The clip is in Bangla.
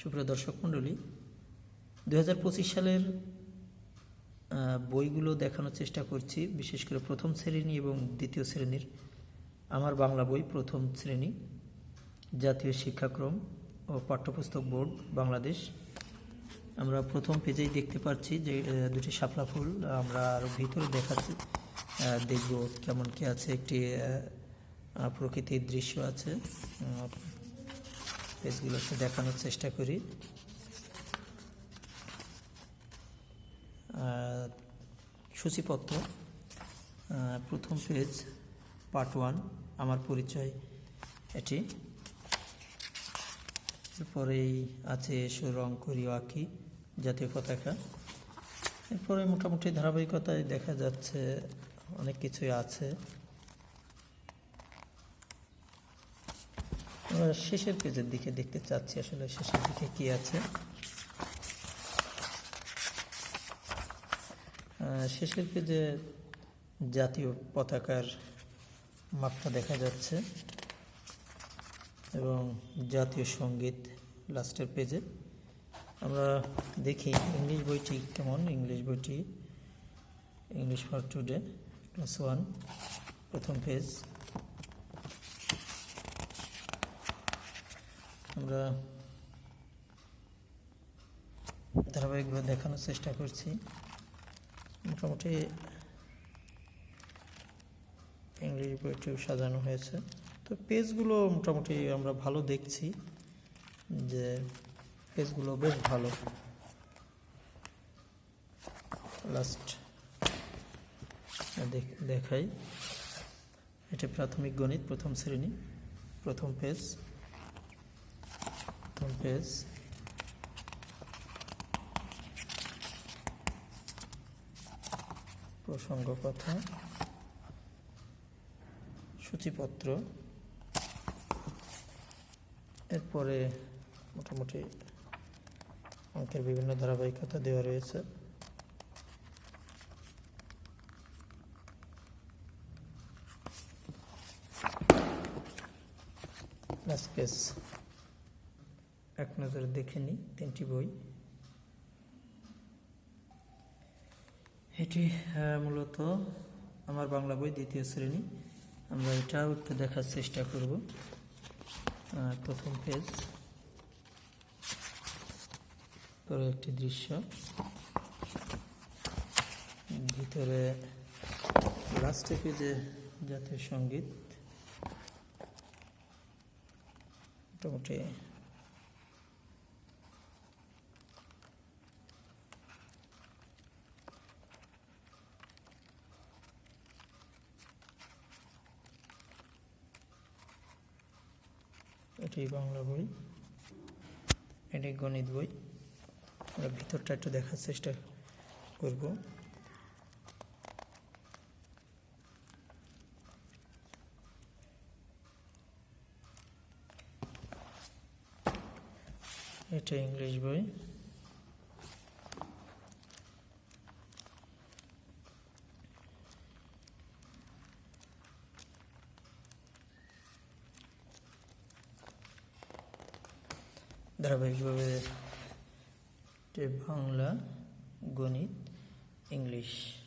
সুপ্রিয় দর্শক মণ্ডলী দু হাজার পঁচিশ সালের বইগুলো দেখানোর চেষ্টা করছি, বিশেষ করে প্রথম শ্রেণি এবং দ্বিতীয় শ্রেণির আমার বাংলা বই প্রথম শ্রেণি, জাতীয় শিক্ষাক্রম ও পাঠ্যপুস্তক বোর্ড বাংলাদেশ। আমরা প্রথম পেজেই দেখতে পাচ্ছি যে দুটি শাপলা ফুল আমরা আরও ভিতরে দেখাচ্ছি। দেখব কেমন কি আছে, একটি প্রকৃতির দৃশ্য আছে আহ, পেজগুলোকে দেখানোর চেষ্টা করি। সূচিপত্র প্রথম পেজ পার্ট ওয়ান আমার পরিচয় এটি। এরপরেই আছে এসো রং করি আঁকি জাতীয় পতাকা। এরপরে মোটামুটি ধারাবাহিকতায় দেখা যাচ্ছে অনেক কিছুই আছে। আমরা শেষের পেজের দিকে দেখতে চাচ্ছি আসলে শেষের দিকে কি আছে। শেষের পেজে জাতীয় পতাকার মাপটা দেখা যাচ্ছে এবং জাতীয় সংগীত লাস্টের পেজে। আমরা দেখি ইংলিশ বইটি কেমন? ইংলিশ বইটি, English for today class one প্রথম পেজ। আমরা ধারাবাহিকভাবে দেখানোর চেষ্টা করছি। মোটামুটি ইংরেজি বইটিও সাজানো হয়েছে। তো পেজগুলো মোটামুটি আমরা ভালো দেখছি যে পেজগুলো বেশ ভালো। লাস্ট দেখাই। এটা প্রাথমিক গণিত, প্রথম শ্রেণি, প্রথম পেজ। প্রথম পেজ প্রসঙ্গ কথা সূচিপত্র এরপরে মোটামুটি অঙ্কের বিভিন্ন ধারাবাহিকতা দেওয়া রয়েছে। লাস্ট পেজ এক নজরে দেখে নিই, তিনটি বই। এটি মূলত আমার বাংলা বই, দ্বিতীয় শ্রেণি। আমরা এটাও একটু দেখার চেষ্টা করব। প্রথম পেজ। পরে একটি দৃশ্য। ভিতরে লাস্টে পেজে জাতীয় সংগীত। মোটামুটি এটি বাংলা বই। এটি গণিত বই। আমরা ভিতরটা একটু দেখার চেষ্টা করব। এটা ইংলিশ বই। ধারাবাহিকভাবে বাংলা গণিত ইংলিশ।